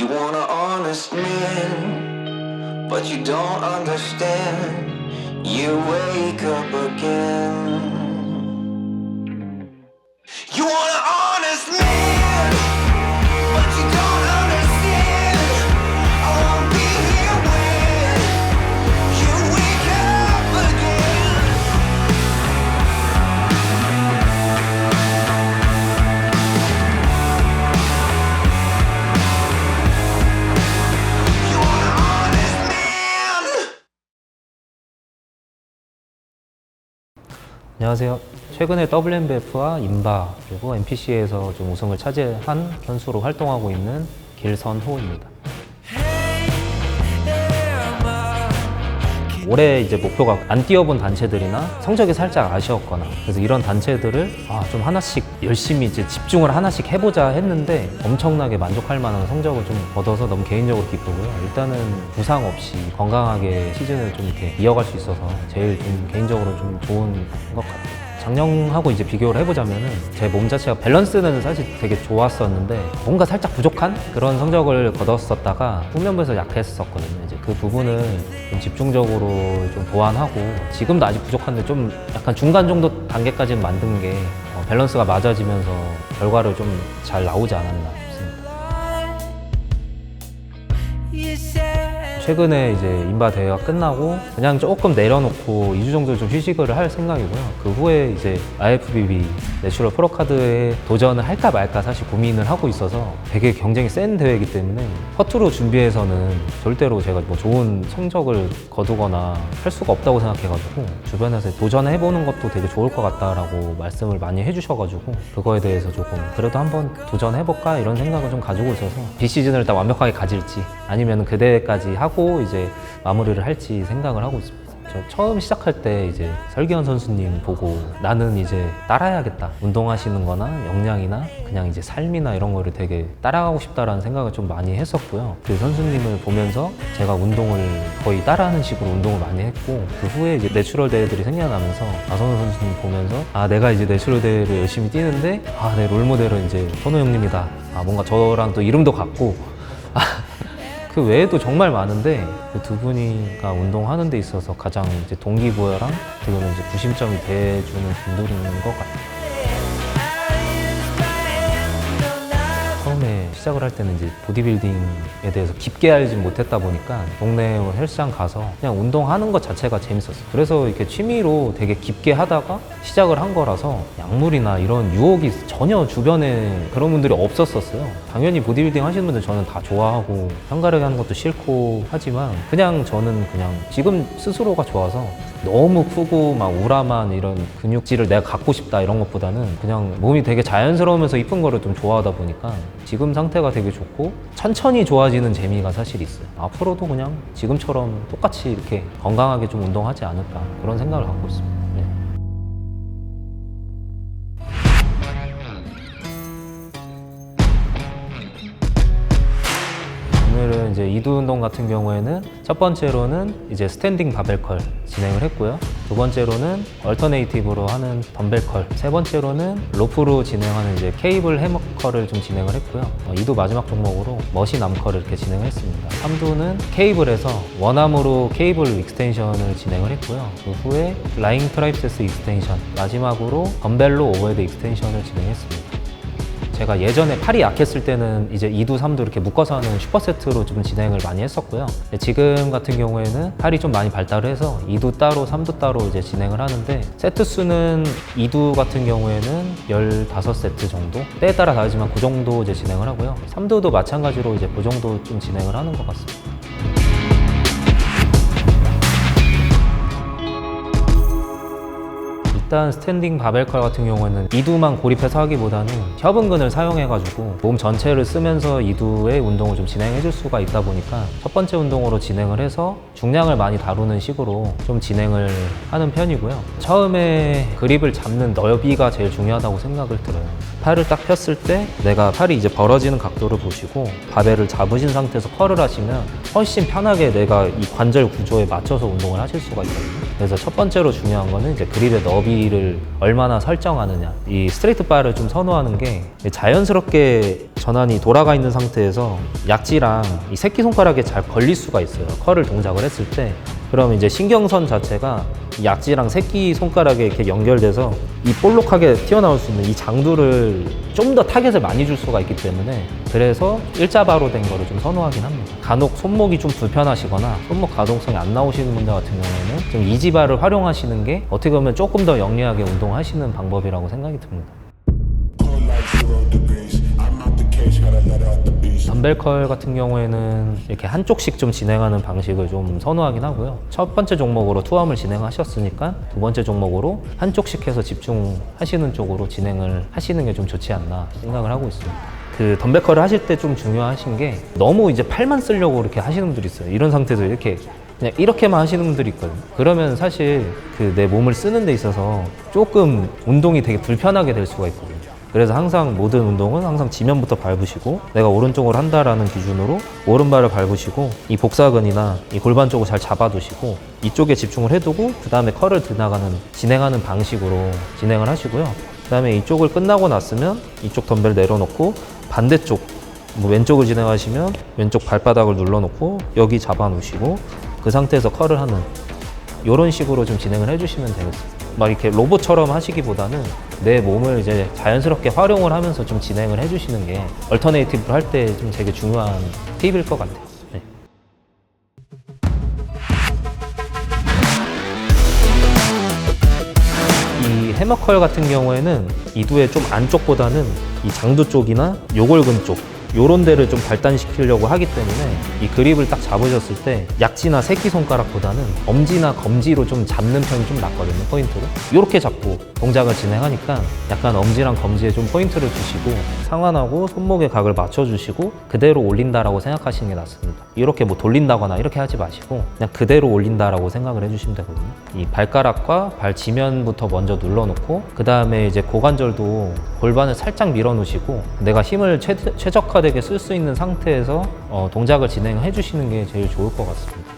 You want an honest man, but you don't understand. You wake up again. 안녕하세요. 최근에 WMBF와 인바 그리고 NPC에서 좀 우승을 차지한 선수로 활동하고 있는 길선호입니다. 올해 이제 목표가 안 뛰어본 단체들이나 성적이 살짝 아쉬웠거나 그래서 이런 단체들을 아, 좀 하나씩 열심히 이제 집중을 하나씩 해보자 했는데 엄청나게 만족할 만한 성적을 좀 얻어서 너무 개인적으로 기쁘고요. 일단은 부상 없이 건강하게 시즌을 좀 이렇게 이어갈 수 있어서 제일 좀 개인적으로 좀 좋은 것 같아요. 작년하고 이제 비교를 해보자면은 제 몸 자체가 밸런스는 사실 되게 좋았었는데 뭔가 살짝 부족한 그런 성적을 거뒀었다가 후면부에서 약했었거든요. 그 부분을 좀 집중적으로 좀 보완하고 지금도 아직 부족한데 좀 약간 중간 정도 단계까지는 만든 게 어, 밸런스가 맞아지면서 결과를 좀 잘 나오지 않았나 최근에 이제 인바 대회가 끝나고 그냥 조금 내려놓고 2주 정도 좀 휴식을 할 생각이고요. 그 후에 이제 IFBB 내추럴 프로카드에 도전을 할까 말까 사실 고민을 하고 있어서 되게 경쟁이 센 대회이기 때문에 퍼트로 준비해서는 절대로 제가 뭐 좋은 성적을 거두거나 할 수가 없다고 생각해가지고 주변에서 도전해보는 것도 되게 좋을 것 같다라고 말씀을 많이 해주셔가지고 그거에 대해서 조금 그래도 한번 도전해볼까 이런 생각을 좀 가지고 있어서 비 시즌을 다 완벽하게 가질지 아니면 그 대회까지 하고 이제 마무리를 할지 생각을 하고 있습니다. 저 처음 시작할 때 이제 설기현 선수님 보고 나는 이제 따라야겠다. 운동하시는 거나 역량이나 그냥 이제 삶이나 이런 거를 되게 따라가고 싶다라는 생각을 좀 많이 했었고요. 그 선수님을 보면서 제가 운동을 거의 따라하는 식으로 운동을 많이 했고 그 후에 이제 내추럴 대회들이 생겨나면서 나선호 선수님 보면서 아 내가 이제 내추럴 대회를 열심히 뛰는데 아 내 롤모델은 이제 선호 형님이다. 아 뭔가 저랑 또 이름도 같고 그 외에도 정말 많은데 그 두 분이가 운동하는 데 있어서 가장 이제 동기부여랑 보면 이제 구심점이 돼주는 분들인 것 같아요. 시작을 할 때는 이제 보디빌딩에 대해서 깊게 알지 못했다 보니까 동네 뭐 헬스장 가서 그냥 운동하는 것 자체가 재밌었어요. 그래서 이렇게 취미로 되게 깊게 하다가 시작을 한 거라서 약물이나 이런 유혹이 전혀 주변에 그런 분들이 없었었어요. 당연히 보디빌딩 하시는 분들 저는 다 좋아하고 편가르기 하는 것도 싫고 하지만 그냥 저는 그냥 지금 스스로가 좋아서 너무 크고 막 우람한 이런 근육질을 내가 갖고 싶다 이런 것보다는 그냥 몸이 되게 자연스러우면서 이쁜 거를 좀 좋아하다 보니까 지금 상태가 되게 좋고 천천히 좋아지는 재미가 사실 있어요. 앞으로도 그냥 지금처럼 똑같이 이렇게 건강하게 좀 운동하지 않을까 그런 생각을 갖고 있습니다. 오늘은 이제 이두 운동 같은 경우에는 첫 번째로는 이제 스탠딩 바벨컬 진행을 했고요. 두 번째로는 얼터네이티브로 하는 덤벨컬. 세 번째로는 로프로 진행하는 이제 케이블 해머컬을 좀 진행을 했고요. 어, 이두 마지막 종목으로 머신 암컬을 이렇게 진행을 했습니다. 삼두는 케이블에서 원암으로 케이블 익스텐션을 진행을 했고요. 그 후에 라잉 트라이프세스 익스텐션. 마지막으로 덤벨로 오버헤드 익스텐션을 진행했습니다. 제가 예전에 팔이 약했을 때는 이제 2두, 3두 이렇게 묶어서 하는 슈퍼세트로 좀 진행을 많이 했었고요. 지금 같은 경우에는 팔이 좀 많이 발달을 해서 2두 따로, 3두 따로 이제 진행을 하는데 세트 수는 2두 같은 경우에는 15세트 정도? 때에 따라 다르지만 그 정도 이제 진행을 하고요. 3두도 마찬가지로 이제 그 정도 좀 진행을 하는 것 같습니다. 일단 스탠딩 바벨컬 같은 경우에는 이두만 고립해서 하기보다는 협응근을 사용해가지고 몸 전체를 쓰면서 이두의 운동을 좀 진행해 줄 수가 있다 보니까 첫 번째 운동으로 진행을 해서 중량을 많이 다루는 식으로 좀 진행을 하는 편이고요. 처음에 그립을 잡는 넓이가 제일 중요하다고 생각을 들어요. 팔을 딱 폈을 때 내가 팔이 이제 벌어지는 각도를 보시고 바벨을 잡으신 상태에서 컬을 하시면 훨씬 편하게 내가 이 관절 구조에 맞춰서 운동을 하실 수가 있거든요. 그래서 첫 번째로 중요한 거는 이제 그립의 너비를 얼마나 설정하느냐. 이 스트레이트 바를 좀 선호하는 게 자연스럽게 전환이 돌아가 있는 상태에서 약지랑 이 새끼손가락에 잘 걸릴 수가 있어요. 컬을 동작을 했을 때. 그러면 이제 신경선 자체가 이 약지랑 새끼 손가락에 이렇게 연결돼서 이 볼록하게 튀어나올 수 있는 이 장두를 좀 더 타겟을 많이 줄 수가 있기 때문에 그래서 일자바로 된 거를 좀 선호하긴 합니다. 간혹 손목이 좀 불편하시거나 손목 가동성이 안 나오시는 분들 같은 경우에는 좀 이지바를 활용하시는 게 어떻게 보면 조금 더 영리하게 운동하시는 방법이라고 생각이 듭니다. 덤벨컬 같은 경우에는 이렇게 한쪽씩 좀 진행하는 방식을 좀 선호하긴 하고요. 첫 번째 종목으로 투함을 진행하셨으니까 두 번째 종목으로 한쪽씩 해서 집중하시는 쪽으로 진행을 하시는 게 좀 좋지 않나 생각을 하고 있습니다. 그 덤벨컬을 하실 때 좀 중요하신 게 너무 이제 팔만 쓰려고 이렇게 하시는 분들이 있어요. 이런 상태에서 이렇게 그냥 이렇게만 하시는 분들이 있거든요. 그러면 사실 그 내 몸을 쓰는 데 있어서 조금 운동이 되게 불편하게 될 수가 있거든요. 그래서 항상 모든 운동은 항상 지면부터 밟으시고 내가 오른쪽으로 한다라는 기준으로 오른발을 밟으시고 이 복사근이나 이 골반 쪽을 잘 잡아두시고 이쪽에 집중을 해두고 그 다음에 컬을 드나가는 진행하는 방식으로 진행을 하시고요. 그 다음에 이쪽을 끝나고 났으면 이쪽 덤벨 내려놓고 반대쪽 뭐 왼쪽을 진행하시면 왼쪽 발바닥을 눌러놓고 여기 잡아놓으시고 그 상태에서 컬을 하는 이런 식으로 좀 진행을 해주시면 되겠습니다. 막 이렇게 로봇처럼 하시기보다는 내 몸을 이제 자연스럽게 활용을 하면서 좀 진행을 해주시는 게 얼터네이티브를 할 때 좀 되게 중요한 팁일 것 같아요. 네. 이 해머컬 같은 경우에는 이두의 좀 안쪽보다는 이 장두 쪽이나 요골근 쪽 요런 데를 좀 발단시키려고 하기 때문에 이 그립을 딱 잡으셨을 때 약지나 새끼손가락보다는 엄지나 검지로 좀 잡는 편이 좀 낫거든요 포인트를 이렇게 잡고 동작을 진행하니까 약간 엄지랑 검지에 좀 포인트를 주시고 상완하고 손목의 각을 맞춰주시고 그대로 올린다라고 생각하시는 게 낫습니다. 이렇게 뭐 돌린다거나 이렇게 하지 마시고 그냥 그대로 올린다라고 생각을 해주시면 되거든요. 이 발가락과 발 지면부터 먼저 눌러놓고 그 다음에 이제 고관절도 골반을 살짝 밀어놓으시고 내가 힘을 최, 최적화 되게 쓸 수 있는 상태에서 어, 동작을 진행해 주시는 게 제일 좋을 것 같습니다.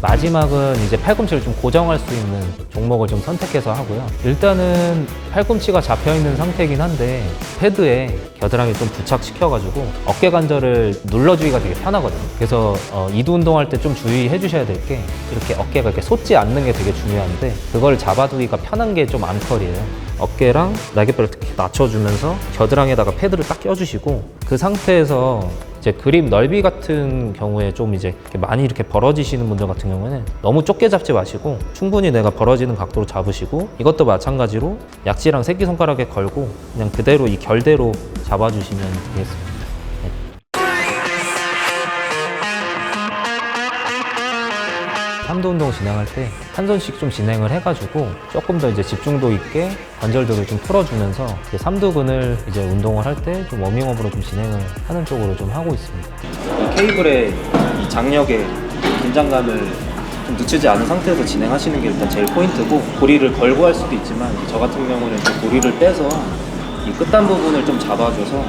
마지막은 이제 팔꿈치를 좀 고정할 수 있는 종목을 좀 선택해서 하고요. 일단은 팔꿈치가 잡혀 있는 상태이긴 한데 패드에 겨드랑이 좀 부착시켜가지고 어깨 관절을 눌러주기가 되게 편하거든요. 그래서 어, 이두 운동할 때 좀 주의해 주셔야 될 게 이렇게 어깨가 이렇게 솟지 않는 게 되게 중요한데 그걸 잡아두기가 편한 게 좀 암컬이에요. 어깨랑 날개뼈를 특히 낮춰주면서 겨드랑이에다가 패드를 딱 껴주시고 그 상태에서 이제 그립 넓이 같은 경우에 좀 이제 이렇게 많이 이렇게 벌어지시는 분들 같은 경우에는 너무 좁게 잡지 마시고 충분히 내가 벌어지는 각도로 잡으시고 이것도 마찬가지로 약지랑 새끼손가락에 걸고 그냥 그대로 이 결대로 잡아주시면 되겠습니다. 삼두 운동 진행할 때 한 손씩 좀 진행을 해가지고 조금 더 이제 집중도 있게 관절들을 좀 풀어주면서 이제 삼두근을 이제 운동을 할 때 좀 워밍업으로 좀 진행을 하는 쪽으로 좀 하고 있습니다. 이 케이블의 이 장력에 긴장감을 좀 늦추지 않은 상태에서 진행하시는 게 일단 제일 포인트고 고리를 걸고 할 수도 있지만 저 같은 경우는 이제 고리를 빼서 이 끝단 부분을 좀 잡아줘서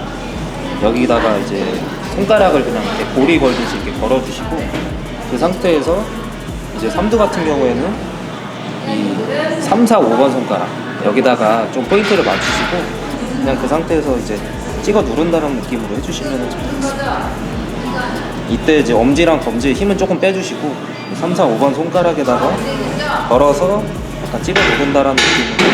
여기다가 이제 손가락을 그냥 이렇게 고리 걸듯이 이렇게 걸어주시고 그 상태에서 이제 삼두 같은 경우에는 이 3, 4, 5번 손가락 여기다가 좀 포인트를 맞추시고 그냥 그 상태에서 이제 찍어 누른다는 느낌으로 해주시면 좋겠습니다. 이때 이제 엄지랑 검지에 힘은 조금 빼주시고 3, 4, 5번 손가락에다가 걸어서 약간 찍어 누른다라는 느낌으로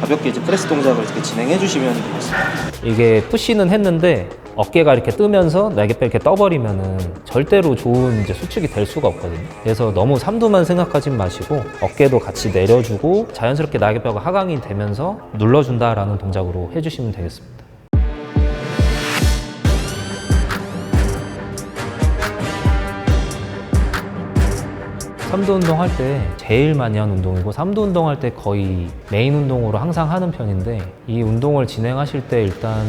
가볍게 이제 프레스 동작을 이렇게 진행해 주시면 되겠습니다. 이게 푸시는 했는데 어깨가 이렇게 뜨면서 날개뼈 이렇게 떠버리면은 절대로 좋은 이제 수축이 될 수가 없거든요. 그래서 너무 삼두만 생각하지 마시고 어깨도 같이 내려주고 자연스럽게 날개뼈가 하강이 되면서 눌러준다라는 동작으로 해주시면 되겠습니다. 삼두 운동 할 때 제일 많이 하는 운동이고 삼두 운동 할 때 거의 메인 운동으로 항상 하는 편인데 이 운동을 진행하실 때 일단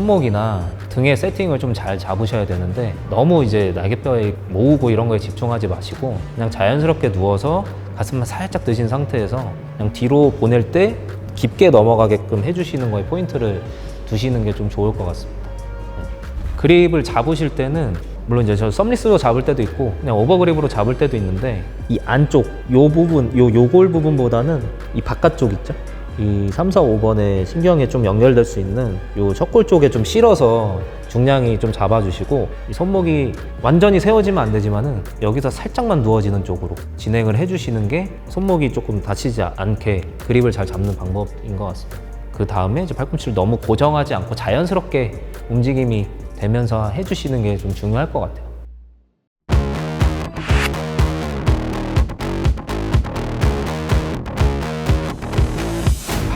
손목이나 등의 세팅을 좀 잘 잡으셔야 되는데 너무 이제 날개뼈에 모으고 이런 거에 집중하지 마시고 그냥 자연스럽게 누워서 가슴만 살짝 드신 상태에서 그냥 뒤로 보낼 때 깊게 넘어가게끔 해주시는 거에 포인트를 두시는 게 좀 좋을 것 같습니다. 그립을 잡으실 때는 물론 이제 저 썸리스로 잡을 때도 있고 그냥 오버그립으로 잡을 때도 있는데 이 안쪽 요 부분 요 요골 부분보다는 이 바깥쪽 있죠? 이 3, 4, 5번에 신경에 좀 연결될 수 있는 요 척골 쪽에 좀 실어서 중량이 좀 잡아주시고 이 손목이 완전히 세워지면 안 되지만은 여기서 살짝만 누워지는 쪽으로 진행을 해주시는 게 손목이 조금 다치지 않게 그립을 잘 잡는 방법인 것 같습니다. 그 다음에 이제 팔꿈치를 너무 고정하지 않고 자연스럽게 움직임이 되면서 해주시는 게 좀 중요할 것 같아요.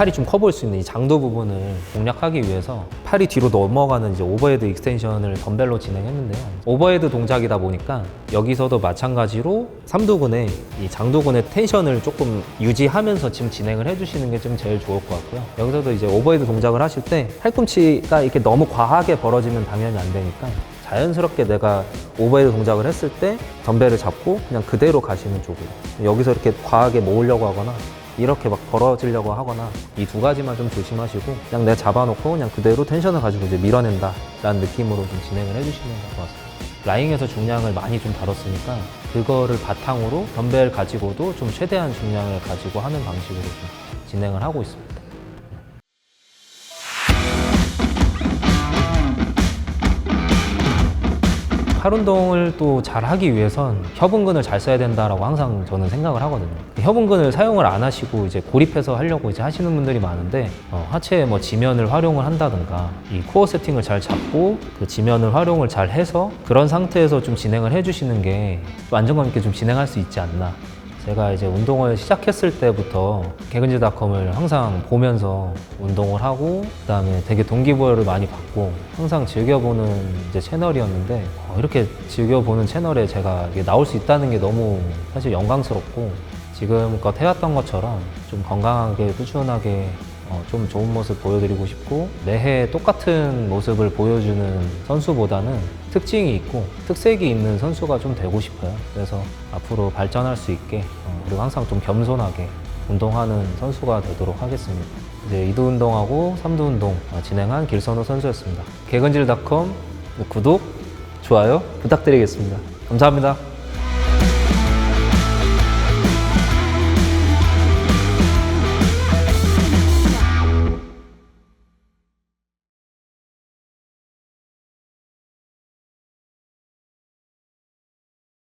팔이 좀 커 보일 수 있는 이 장도 부분을 공략하기 위해서 팔이 뒤로 넘어가는 이제 오버헤드 익스텐션을 덤벨로 진행했는데요. 오버헤드 동작이다 보니까 여기서도 마찬가지로 삼두근에 이 장두근의 텐션을 조금 유지하면서 지금 진행을 해주시는 게 좀 제일 좋을 것 같고요. 여기서도 이제 오버헤드 동작을 하실 때 팔꿈치가 이렇게 너무 과하게 벌어지면 당연히 안 되니까 자연스럽게 내가 오버헤드 동작을 했을 때 덤벨을 잡고 그냥 그대로 가시는 쪽으로 여기서 이렇게 과하게 모으려고 하거나 이렇게 막 벌어지려고 하거나 이 두 가지만 좀 조심하시고 그냥 내가 잡아놓고 그냥 그대로 텐션을 가지고 이제 밀어낸다 라는 느낌으로 좀 진행을 해주시면 될 것 같습니다 라잉에서 중량을 많이 좀 다뤘으니까 그거를 바탕으로 덤벨 가지고도 좀 최대한 중량을 가지고 하는 방식으로 좀 진행을 하고 있습니다 팔 운동을 또 잘 하기 위해선 협응근을 잘 써야 된다라고 항상 저는 생각을 하거든요. 그 협응근을 사용을 안 하시고 이제 고립해서 하려고 이제 하시는 분들이 많은데 어, 하체의 뭐 지면을 활용을 한다든가 이 코어 세팅을 잘 잡고 그 지면을 활용을 잘 해서 그런 상태에서 좀 진행을 해주시는 게 안정감 있게 좀 진행할 수 있지 않나 제가 이제 운동을 시작했을 때부터 개근지닷컴을 항상 보면서 운동을 하고 그다음에 되게 동기부여를 많이 받고 항상 즐겨보는 이제 채널이었는데 어, 이렇게 즐겨보는 채널에 제가 나올 수 있다는 게 너무 사실 영광스럽고 지금껏 해왔던 것처럼 좀 건강하게 꾸준하게 어, 좀 좋은 모습 보여드리고 싶고 매해 똑같은 모습을 보여주는 선수보다는 특징이 있고 특색이 있는 선수가 좀 되고 싶어요. 그래서 앞으로 발전할 수 있게 어, 그리고 항상 좀 겸손하게 운동하는 선수가 되도록 하겠습니다. 이제 이두 운동하고 삼두 운동 어, 진행한 길선호 선수였습니다. 개근질닷컴 구독, 좋아요 부탁드리겠습니다. 감사합니다.